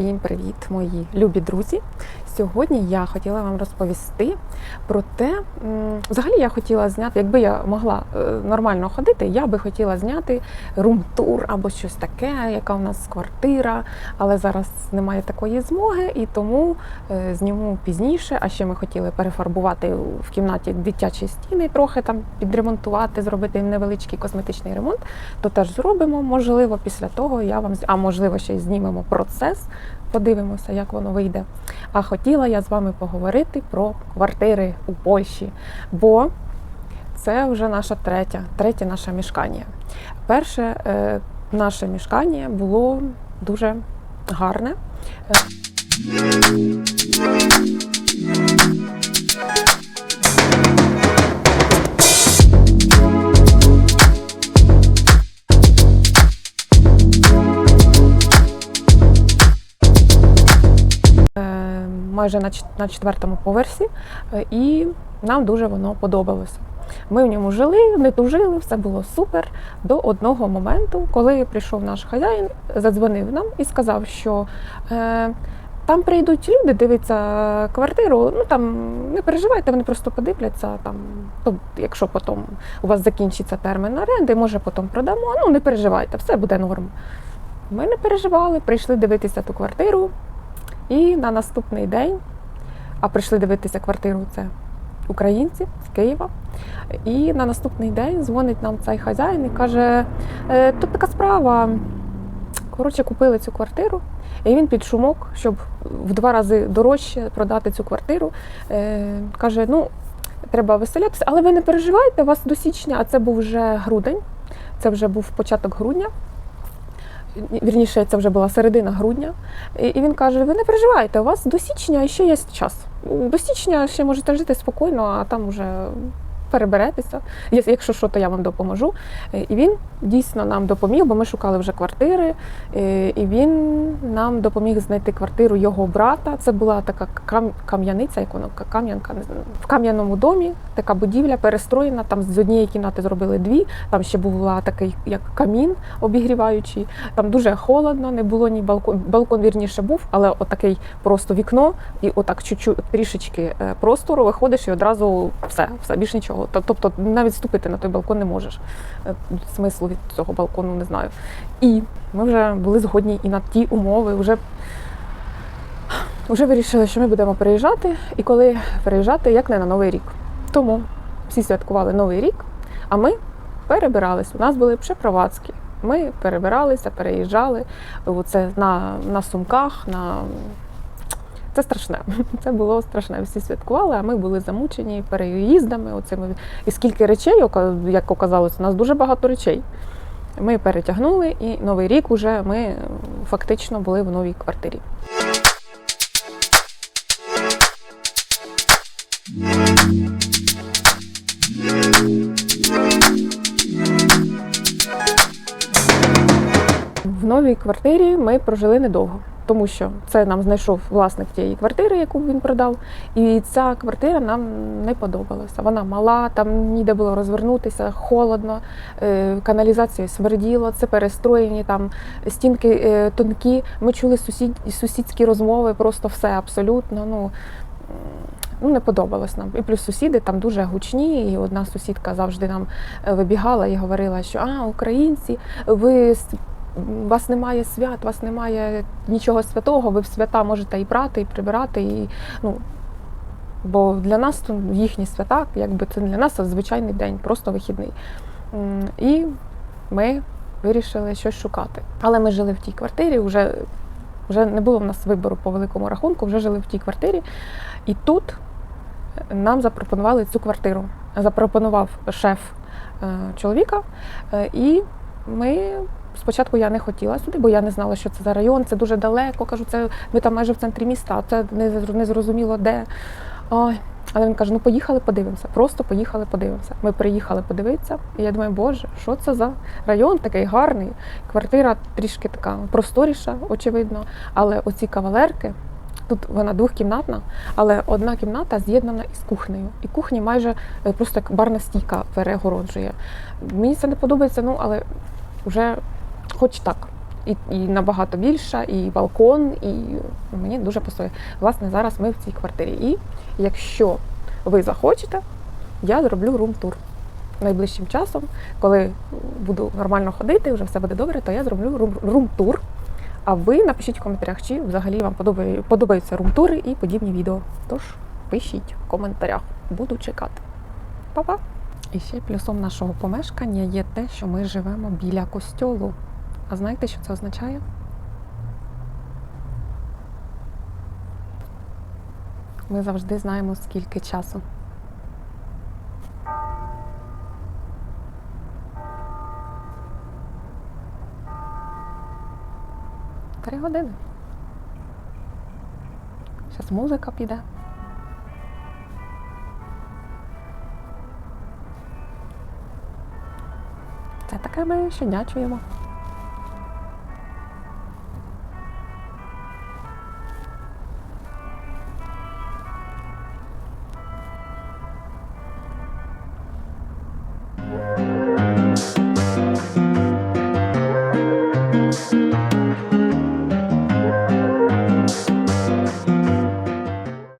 Всім привіт, мої любі друзі! Сьогодні я хотіла вам розповісти про те, взагалі я хотіла зняти, якби я могла е, нормально ходити, я би хотіла зняти рум-тур або щось таке, яка у нас квартира, але зараз немає такої змоги, і тому е, зніму пізніше. А ще ми хотіли перефарбувати в кімнаті дитячі стіни, трохи там підремонтувати, зробити невеличкий косметичний ремонт. То теж зробимо. Можливо, після того я вам а можливо ще й знімемо процес. Подивимося, як воно вийде. А хотіла я з вами поговорити про квартири у Польщі, бо це вже наша третя, третє наше мішкання. Перше е, наше мішкання було дуже гарне. Майже на четвертому поверсі, е, і нам дуже воно подобалося. Ми в ньому жили, не тужили, все було супер. До одного моменту, коли прийшов наш хазяїн, задзвонив нам і сказав, що е, там прийдуть люди, дивиться квартиру. Ну там не переживайте, вони просто подивляться. Там, ну, якщо потім у вас закінчиться термін оренди, може потім продамо. Ну не переживайте, все буде норм. Ми не переживали, прийшли дивитися ту квартиру. І на наступний день, а прийшли дивитися квартиру, це українці з Києва. І на наступний день дзвонить нам цей хазяїн і каже: «Е, тут така справа. Коротше, купили цю квартиру, і він під шумок, щоб в два рази дорожче продати цю квартиру. Е, каже: ну, треба виселятися, але ви не переживайте, у вас до січня, а це був вже грудень, це вже був початок грудня. Вірніше, це вже була середина грудня. І він каже: ви не переживайте, у вас до січня ще є час. До січня ще можете жити спокійно, а там вже переберетеся. Якщо що, то я вам допоможу. Е, І він дійсно нам допоміг, бо ми шукали вже квартири. Е, І він нам допоміг знайти квартиру його брата. Це була така кам- кам'яниця, як воно кам'янка в кам'яному домі. Така будівля перестроєна. Там з однієї кімнати зробили дві. Там ще була такий як камін обігріваючий. Там дуже холодно, не було ні балкон. Балкон вірніше був, але отакий просто вікно, і отак чуть-чуть трішечки е, простору виходиш і одразу все, все більш нічого. Тоб- Тобто навіть ступити на той балкон не можеш. Е, Смислу від цього балкону не знаю. І ми вже були згодні і на ті умови. Вже вже вирішили, що ми будемо переїжджати, і коли переїжджати, як не на Новий рік. Тому всі святкували Новий рік, а ми перебирались. У нас були препровадські. Ми перебиралися, переїжджали. Оце на, на сумках, на це страшне. Це було страшне. Всі святкували, а ми були замучені переїздами. Оцими. І скільки речей, як оказалось, у нас дуже багато речей. Ми перетягнули, і новий рік уже ми фактично були в новій квартирі. В новій квартирі ми прожили недовго, тому що це нам знайшов власник тієї квартири, яку він продав. І ця квартира нам не подобалася. Вона мала, там ніде було розвернутися, холодно, е, каналізація смерділо, це перестроєні там стінки е, тонкі. Ми чули сусід, сусідські розмови, просто все абсолютно. Ну, Ну, не подобалось нам. І плюс сусіди там дуже гучні. І одна сусідка завжди нам е, вибігала і говорила, що а, українці, ви у вас немає свят, у вас немає нічого святого, ви в свята можете і прати, і прибирати. І, ну, бо для нас їхні свята, якби це для нас звичайний день, просто вихідний. І ми вирішили щось шукати. Але ми жили в тій квартирі, вже, вже не було в нас вибору по великому рахунку, вже жили в тій квартирі. І тут нам запропонували цю квартиру. Запропонував шеф е, чоловіка, е, і ми. Спочатку я не хотіла сюди, бо я не знала, що це за район, це дуже далеко. Кажу, це ми там майже в центрі міста, це не, зр- не зрозуміло де. Ой. Але він каже: ну поїхали, подивимося. Просто поїхали, подивимося. Ми приїхали подивитися, і я думаю, боже, що це за район такий гарний. Квартира трішки така просторіша, очевидно. Але оці кавалерки, тут вона двохкімнатна, але одна кімната з'єднана із кухнею. І кухня майже е, просто як барна стійка перегороджує. Мені це не подобається, ну але вже хоч так. І, і набагато більша, і балкон, і мені дуже пасує. Власне, зараз ми в цій квартирі. І якщо ви захочете, я зроблю рум-тур найближчим часом, коли буду нормально ходити, вже все буде добре, то я зроблю рум- рум-тур. А ви напишіть в коментарях, чи взагалі вам подобаються рум-тури і подібні відео. Тож пишіть в коментарях, буду чекати. Па-па! І ще плюсом нашого помешкання є те, що ми живемо біля костьолу. А знаєте, що це означає? Ми завжди знаємо, скільки часу. Три години. Зараз музика піде. Це таке ми щодня чуємо.